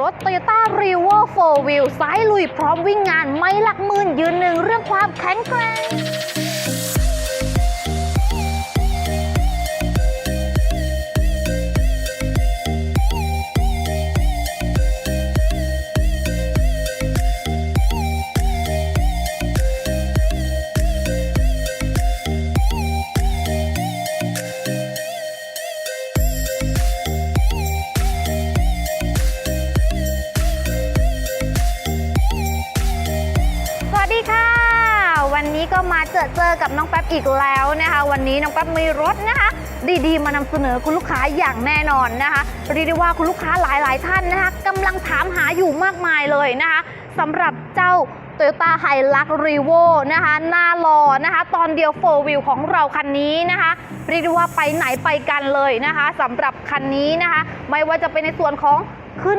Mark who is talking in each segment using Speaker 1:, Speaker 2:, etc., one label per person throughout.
Speaker 1: รถ Toyota r e v o 4 Wheel สายลุยพร้อมวิ่งงาน ไม่หลักหมื่นยืนหนึ่งเรื่องความแข็งแกร่ง ก็มาเจอเจอกับน้องแป๊บอีกแล้วนะคะ วันนี้น้องแป๊บมีรถนะคะ ดีๆ มานำเสนอคุณลูกค้าอย่างแน่นอนนะคะเรียกได้ว่าคุณลูกค้าหลายๆ ท่านนะคะกำลังถามหาอยู่มากมายเลยนะคะสำหรับเจ้า Toyota h i l u x r e v o นะคะหน้ารอนะคะ ตอนเดียว4 wheel ของเราคันนี้นะคะเรียกได้ว่าไปไหนไปกันเลยนะคะสำหรับคันนี้นะคะ ไม่ว่าจะเป็นในส่วนของขึ้น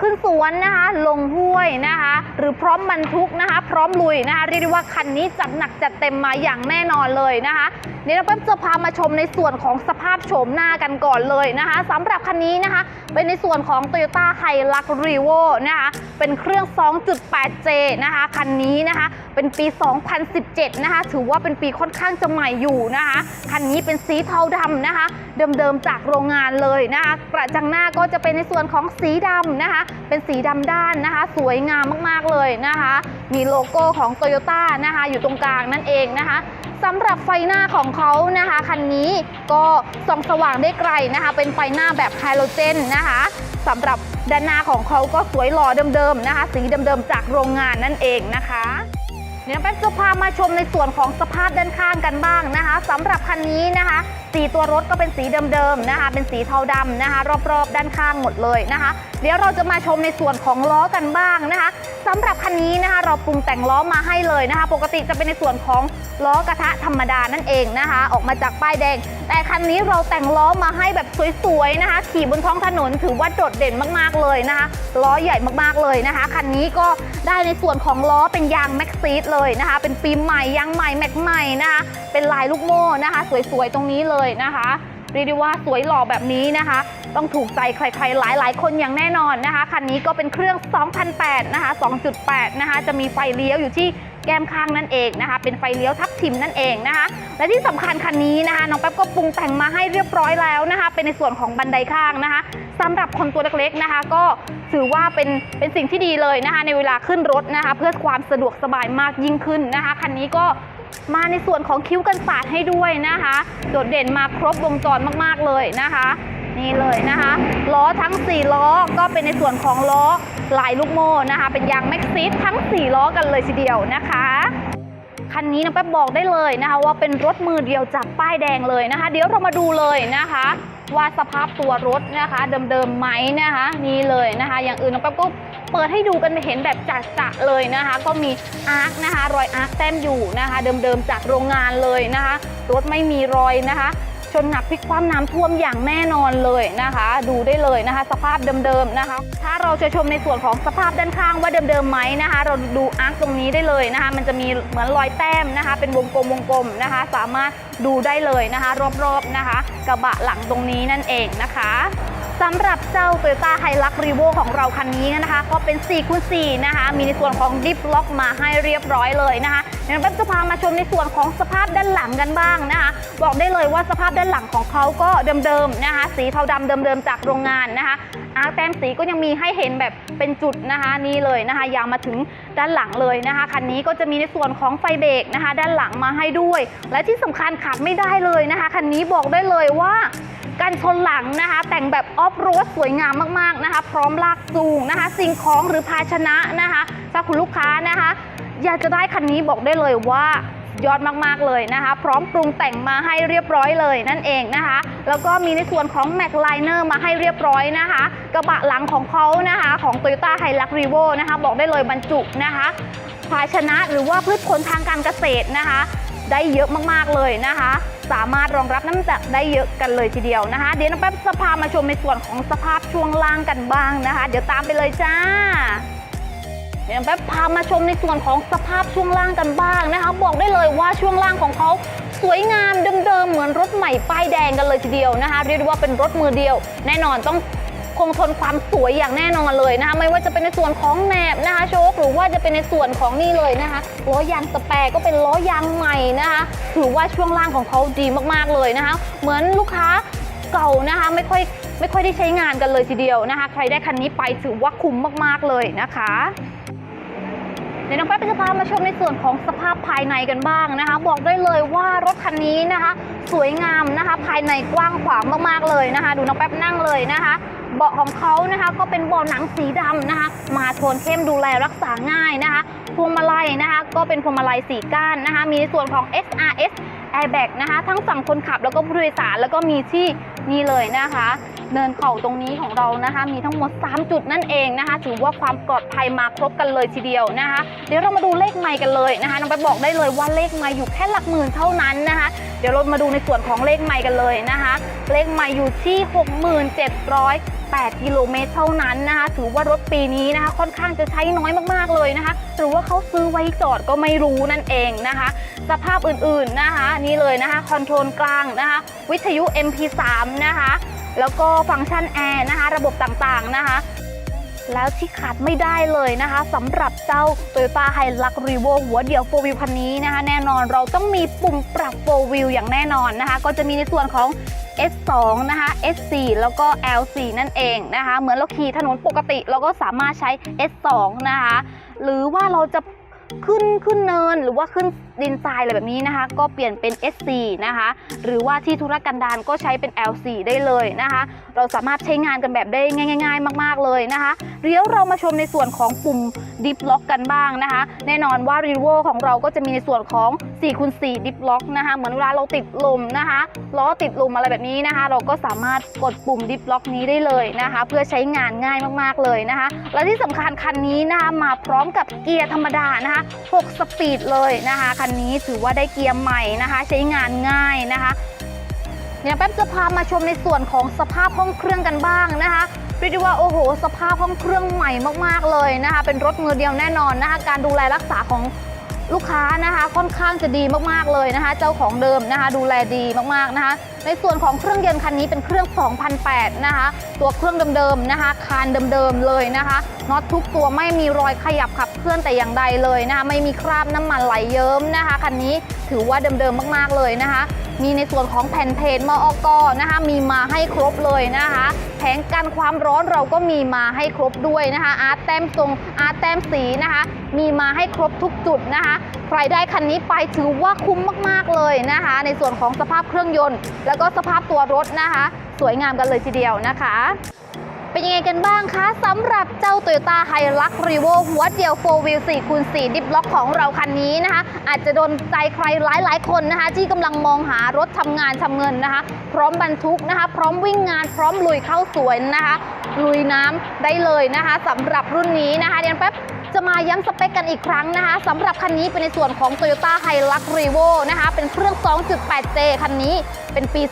Speaker 1: ขึ้นสวนนะคะ ลงห้วยนะคะ หรือพร้อมบรรทุกนะคะ พร้อมลุยนะคะ เรียกได้ว่าคันนี้จัดหนักจัดเต็มมาอย่างแน่นอนเลยนะคะ เดี๋ยวเราจะพามาชมในส่วนของสภาพโฉมหน้ากันก่อนเลยนะคะสำหรับคันนี้นะคะ เป็นในส่วนของ Toyota h i l u x r e v o นะคะเป็นเครื่อง 2.8J นะคะคันนี้นะคะเป็นปี 2017 นะคะถือว่าเป็นปีค่อนข้างจะใหม่อยู่นะคะคันนี้เป็นสีเทาดำนะคะ เดิมๆจากโรงงานเลยนะคะกระจังหน้าก็จะเป็นในส่วนของสีดำนะคะ เป็นสีดำด้านนะคะ สวยงามมากๆเลยนะคะ มีโลโก้ของ Toyota นะคะอยู่ตรงกลางนั่นเองนะคะ สำหรับไฟหน้าของเขานะคะคันนี้ก็ส่องสว่างได้ไกลนะคะ เป็นไฟหน้าแบบไฮโลเจนนะคะสำหรับด้านหน้าของเขาก็สวยหล่อเดิมๆนะคะ สีเดิมๆจากโรงงานนั่นเองนะคะเดี๋ยวแป๊บจะพามาชมในส่วนของสภาพด้านข้างกันบ้างนะคะสำหรับคันนี้นะคะสีตัวรถก็เป็นสีเดิมๆนะคะ เป็นสีเทาดำนะคะ รอบๆ ด้านข้างหมดเลยนะคะ เดี๋ยวเราจะมาชมในส่วนของล้อกันบ้างนะคะสำหรับคันนี้นะคะ เราปรุงแต่งล้อมาให้เลยนะคะ ปกติจะเป็นในส่วนของ ล้อกระทะธรรมดานั่นเองนะคะ ออกมาจากป้ายแดง แต่คันนี้เราแต่งล้อมาให้แบบสวยๆนะคะ ขี่บนท้องถนนถือว่าโดดเด่นมากๆเลยนะคะล้อใหญ่มากๆเลยนะคะคันนี้ก็ได้ในส่วนของล้อเป็นยางแม็กซีดเลยนะคะ เป็นฟิล์มใหม่ยางใหม่แม็กใหม่นะคะเป็นลายลูกโม่นะคะ สวยๆตรงนี้เลยนะคะเรียกได้ว่าสวยหล่อแบบนี้นะคะ ต้องถูกใจใครๆ หลายๆ คนอย่างแน่นอนนะคะ คันนี้ก็เป็นเครื่อง 2008 นะคะ 2.8 นะคะ จะมีไฟเลี้ยวอยู่ที่ แก้มข้างนั่นเองนะคะ เป็นไฟเลี้ยวทับทิมนั่นเองนะคะ และที่สำคัญคันนี้นะคะน้องแป๊บก็ปรุงแต่งมาให้เรียบร้อยแล้วนะคะ เป็นในส่วนของบันไดข้างนะคะสำหรับคนตัวเล็กๆนะคะ ก็ถือว่าเป็นเป็นสิ่งที่ดีเลยนะคะ ในเวลาขึ้นรถนะคะ เพื่อความสะดวกสบายมากยิ่งขึ้นนะคะคันนี้ก็มาในส่วนของคิ้วกันสาดให้ด้วยนะคะ โดดเด่นมาครบวงจรมากๆเลยนะคะ นี่เลยนะคะล้อทั้ง 4 ล้อก็เป็นในส่วนของล้อลายลูกโม่นะคะ เป็นยางแม็กซิสทั้ง 4 ล้อกันเลยทีเดียวนะคะคันนี้น้องแป๊บบอกได้เลยนะคะว่าเป็นรถมือเดียวจากป้ายแดงเลยนะคะ เดี๋ยวเรามาดูเลยนะคะ ว่าสภาพตัวรถนะคะเดิมๆไหมนะคะนี่เลยนะคะ อย่างอื่นน้องแป๊บก็เปิดให้ดูกันเห็นแบบจัดๆเลยนะคะ ก็มีอาร์คนะคะ รอยอาร์คแต้มอยู่นะคะ เดิมๆจากโรงงานเลยนะคะ รถไม่มีรอยนะคะ จนหนักพลิกคว่ำน้ำท่วมอย่างแน่นอนเลยนะคะ ดูได้เลยนะคะ สภาพเดิมๆนะคะ ถ้าเราจะชมในส่วนของสภาพด้านข้างว่าเดิมๆไหมนะคะ เราดูอาร์คตรงนี้ได้เลยนะคะ มันจะมีเหมือนรอยแต้มนะคะ เป็นวงกลมวงกลมนะคะ สามารถดูได้เลยนะคะ รอบๆนะคะ กระบะหลังตรงนี้นั่นเองนะคะ สำหรับเจ้า Toyota h i l u x r e v o ของเราคันนี้นะคะ ก็เป็น4คูณ4นะคะ มีในส่วนของดิฟล็อกมาให้เรียบร้อยเลยนะคะเดี๋ยวเราจะพามาชมในส่วนของสภาพด้านหลังกันบ้างนะคะ บอกได้เลยว่าสภาพด้านหลังของเขาก็เดิมๆนะคะ สีเทาดำเดิมๆจากโรงงานนะคะอาร์คแต้มสีก็ยังมีให้เห็นแบบเป็นจุดนะคะนี่เลยนะคะ ยาวมาถึงด้านหลังเลยนะคะคันนี้ก็จะมีในส่วนของไฟเบรกนะคะ ด้านหลังมาให้ด้วย และที่สำคัญขาดไม่ได้เลยนะคะคันนี้บอกได้เลยว่า กันชนหลังนะคะ แต่งแบบออฟโรดสวยงามมากๆนะคะ พร้อมลากจูงนะคะ สิ่งของหรือภาชนะนะคะถ้าคุณลูกค้านะคะ อยากจะได้คันนี้บอกได้เลยว่ายอดมากๆเลยนะคะ พร้อมปรุงแต่งมาให้เรียบร้อยเลยนั่นเองนะคะ แล้วก็มีในส่วนของ Mac Liner มาให้เรียบร้อยนะคะ กระบะหลังของเขานะคะ ของ Toyota h i l u x r e v o นะคะ บอกได้เลยบรรจุนะคะ ภาชนะหรือว่าพืชผลทางการเกษตรนะคะ ได้เยอะมากๆเลยนะคะ สามารถรองรับน้ำหนักได้เยอะกันเลยทีเดียวนะคะ เดี๋ยวน้องแป๊บจะพามาชมในส่วนของสภาพช่วงล่างกันบ้างนะคะ เดี๋ยวตามไปเลยจ้าเดี๋ยวแป๊บพามาชมในส่วนของสภาพช่วงล่างกันบ้างนะคะ บอกได้เลยว่าช่วงล่างของเขาสวยงามเดิมๆเหมือนรถใหม่ป้ายแดงกันเลยทีเดียวนะคะ เรียกได้ว่าเป็นรถมือเดียว แน่นอนต้อง คงทนความสวยอย่างแน่นอนเลยนะคะไม่ว่าจะเป็นในส่วนของแหนบนะคะโชคหรือว่าจะเป็นในส่วนของนี่เลยนะคะล้อยางสแปร์ก็เป็นล้อยางใหม่นะคะถือว่าช่วงล่างของเขาดีมากๆเลยนะคะ เหมือนลูกค้าเก่านะคะไม่ค่อยไม่ค่อยได้ใช้งานกันเลยทีเดียวนะคะ ใครได้คันนี้ไปถือว่าคุ้มมากๆเลยนะคะเดี๋ยวน้องแป๊บจะพามาชมในส่วนของสภาพภายในกันบ้างนะคะ บอกได้เลยว่ารถคันนี้นะคะ สวยงามนะคะ ภายในกว้างขวางมากๆเลยนะคะ ดูน้องแป๊บนั่งเลยนะคะ เบาะของเขานะคะก็เป็นเบาะหนังสีดำนะคะ มาโทนเข้มดูแลรักษาง่ายนะคะพวงมาลัยนะคะ ก็เป็นพวงมาลัยสีก้านนะคะ มีในส่วนของ SRS airbag นะคะ ทั้งฝั่งคนขับแล้วก็ผู้โดยสารแล้วก็มีที่นี่เลยนะคะ เนินเข่าตรงนี้ของเรานะคะ มีทั้งหมด 3 จุดนั่นเองนะคะ ถือว่าความปลอดภัยมาครบกันเลยทีเดียวนะคะ เดี๋ยวเรามาดูเลขไมค์กันเลยนะคะน้องไปบอกได้เลยว่าเลขไมค์อยู่แค่หลักหมื่นเท่านั้นนะคะ เดี๋ยวเรามาดูในส่วนของเลขไมค์กันเลยนะคะ เลขไมค์อยู่ที่ 8 กิโลเมตรเท่านั้นนะคะถือว่ารถปีนี้นะคะ ค่อนข้างจะใช้น้อยมากๆเลยนะคะ หรือว่าเขาซื้อไว้จอดก็ไม่รู้นั่นเองนะคะ สภาพอื่นๆนะคะ นี่เลยนะคะคอนโทรลกลางนะคะ วิทยุ MP3 นะคะ แล้วก็ฟังก์ชันแอร์นะคะ ระบบต่างๆนะคะแล้วที่ขาดไม่ได้เลยนะคะสำหรับเจ้า Toyota Hilux Revo หัวเดี่ยว4 wheel คันนี้นะคะ แน่นอนเราต้องมีปุ่มปรับ4 wheel อย่างแน่นอนนะคะ ก็จะมีในส่วนของ S2 นะคะ S4 แล้วก็ L4 นั่นเองนะคะ เหมือนเราขี่ถนนปกติเราก็สามารถใช้ S2 นะคะ หรือว่าเราจะขึ้นขึ้นเนินหรือว่าขึ้น ดินทรายอะไรแบบนี้นะคะ ก็เปลี่ยนเป็น S4 นะคะ หรือว่าที่ธุรกันดารก็ใช้เป็น L4 ได้เลยนะคะ เราสามารถใช้งานกันแบบได้ง่ายๆ มากๆเลยนะคะเดี๋ยวเรามาชมในส่วนของปุ่ม Dip Lock กันบ้างนะคะ แน่นอนว่า r e v o ของเราก็จะมีในส่วนของ4คูณ4 Dip Lock นะคะ เหมือนเวลาเราติดลมนะคะล้อติดลมอะไรแบบนี้นะคะ เราก็สามารถกดปุ่ม Dip Lock นี้ได้เลยนะคะ เพื่อใช้งานง่ายมากๆเลยนะคะ และที่สำคัญคันนี้นะคะมาพร้อมกับเกียร์ธรรมดานะคะ 6 สปีดเลยนะคะคันนี้ถือว่าได้เกียร์ใหม่นะคะ ใช้งานง่ายนะคะเดี๋ยวแป๊บจะพามาชมในส่วนของสภาพห้องเครื่องกันบ้างนะคะเรียกได้ว่าโอ้โห สภาพห้องเครื่องใหม่มากๆเลยนะคะ เป็นรถมือเดียวแน่นอนนะคะ การดูแลรักษาของ ลูกค้านะคะค่อนข้างจะดีมากๆเลยนะคะ เจ้าของเดิมนะคะ ดูแลดีมากๆนะคะ ในส่วนของเครื่องยนต์คันนี้เป็นเครื่อง 2008 นะคะ ตัวเครื่องเดิมๆนะคะ คานเดิมๆเลยนะคะน็อตทุกตัวไม่มีรอยขยับขับเคลื่อนแต่อย่างใดเลยนะคะ ไม่มีคราบน้ำมันไหลเยิ้มนะคะคันนี้ถือว่าเดิมๆมากๆเลยนะคะ มีในส่วนของแผ่นเพจมอกนะคะ มีมาให้ครบเลยนะคะแผงกันความร้อนเราก็มีมาให้ครบด้วยนะคะ อาร์ตแต้มทรงอาร์ตแต้มสีนะคะ มีมาให้ครบทุกจุดนะคะ ใครได้คันนี้ไปถือว่าคุ้มมากๆเลยนะคะ ในส่วนของสภาพเครื่องยนต์ แล้วก็สภาพตัวรถนะคะ สวยงามกันเลยทีเดียวนะคะเป็นยังไงกันบ้างคะสำหรับเจ้า Toyota Hilux Revo หัวเดียว 4 wheel 4คูณ4ดิฟล็อกของเราคันนี้นะคะ อาจจะโดนใจใครหลายๆคนนะคะ ที่กำลังมองหารถทำงานทำเงินนะคะ พร้อมบรรทุกนะคะ พร้อมวิ่งงานพร้อมลุยเข้าสวนนะคะ ลุยน้ำได้เลยนะคะสำหรับรุ่นนี้นะคะเดี๋ยวแป๊บ จะมาย้ำสเปคกันอีกครั้งนะคะสำหรับคันนี้เป็นในส่วนของ Toyota Hilux Revo นะคะเป็นเครื่อง 2.8J คันนี้เป็นปี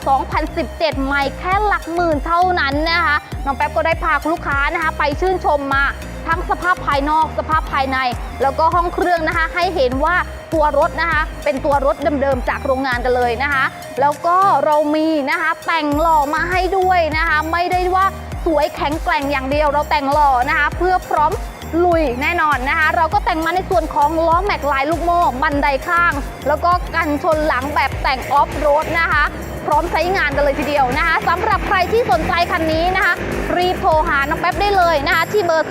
Speaker 1: 2017 ใหม่แค่หลักหมื่นเท่านั้นนะคะน้องแป๊บก็ได้พาลูกค้านะคะไปชื่นชมมาทั้งสภาพภายนอกสภาพภายใน แล้วก็ห้องเครื่องนะคะให้เห็นว่าตัวรถนะคะเป็นตัวรถเดิมๆจากโรงงานกันเลยนะคะ แล้วก็เรามีนะคะแต่งหล่อมาให้ด้วยนะคะ ไม่ได้ว่าสวยแข็งแกร่งอย่างเดียวเราแต่งหล่อนะคะ เพื่อพร้อม ลุยแน่นอนนะคะ เราก็แต่งมาในส่วนของล้อแม็กลายลูกโม่บันไดข้าง แล้วก็กันชนหลังแบบแต่งออฟโรดนะคะ พร้อมใช้งานกันเลยทีเดียวนะคะสำหรับใครที่สนใจคันนี้นะคะ รีบโทรหาน้องแป๊บได้เลยนะคะ ที่เบอร์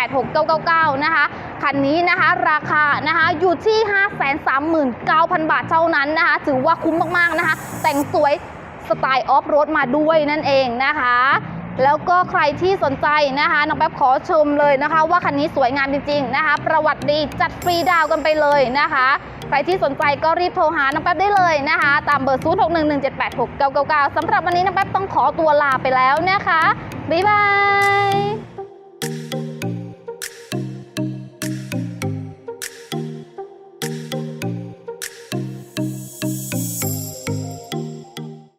Speaker 1: 0611786999 นะคะคันนี้นะคะราคานะคะอยู่ที่ 539,000 บาทเท่านั้นนะคะถือว่าคุ้มมากๆนะคะ แต่งสวยสไตล์ออฟโรดมาด้วยนั่นเองนะคะ แล้วก็ใครที่สนใจนะคะน้องแป๊บขอชมเลยนะคะ ว่าคันนี้สวยงามจริงๆนะคะ ประวัติดีจัดฟรีดาวกันไปเลยนะคะ ใครที่สนใจก็รีบโทรหาน้องแป๊บได้เลยนะคะ ตามเบอร์ 0611786999สำหรับวันนี้น้องแป๊บต้องขอตัวลาไปแล้วนะคะ บ๊ายบาย